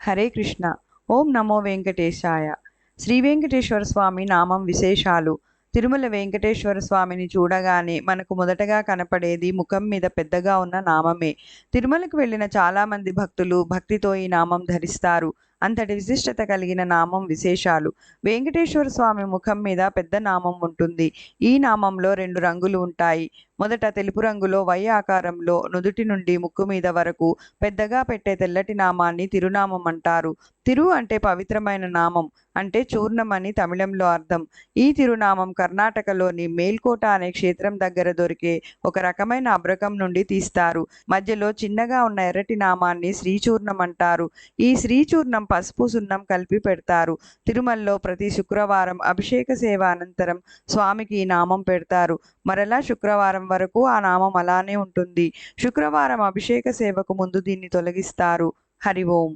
హరే కృష్ణ. ఓం నమో వెంకటేశాయ. శ్రీ వెంకటేశ్వర స్వామి నామం విశేషాలు. తిరుమల వెంకటేశ్వర స్వామిని చూడగానే మనకు మొదటగా కనపడేది ముఖం మీద పెద్దగా ఉన్న నామమే. తిరుమలకు వెళ్ళిన చాలామంది భక్తులు భక్తితో ఈ నామం ధరిస్తారు. అంతటి విశిష్టత కలిగిన నామం విశేషాలు. వెంకటేశ్వర స్వామి ముఖం మీద పెద్ద నామం ఉంటుంది. ఈ నామంలో రెండు రంగులు ఉంటాయి. మొదట తెలుపు రంగులో వై ఆకారంలో నుదుటి నుండి ముక్కు మీద వరకు పెద్దగా పెట్టే తెల్లటి నామాన్ని తిరునామం అంటారు. తిరు అంటే పవిత్రమైన నామం అంటే చూర్ణం అని తమిళంలో అర్థం. ఈ తిరునామం కర్ణాటకలోని మేల్కోట అనే క్షేత్రం దగ్గర దొరికే ఒక రకమైన అబ్రకం నుండి తీస్తారు. మధ్యలో చిన్నగా ఉన్న ఎర్రటి నామాన్ని శ్రీచూర్ణం అంటారు. ఈ శ్రీచూర్ణం పసుపు సున్నం కలిపి పెడతారు. తిరుమలలో ప్రతి శుక్రవారం అభిషేక సేవ అనంతరం స్వామికి ఈ నామం పెడతారు. మరలా శుక్రవారం వరకు ఆ నామం అలానే ఉంటుంది. శుక్రవారం అభిషేక సేవకు ముందు దీన్ని తొలగిస్తారు. హరి ఓం.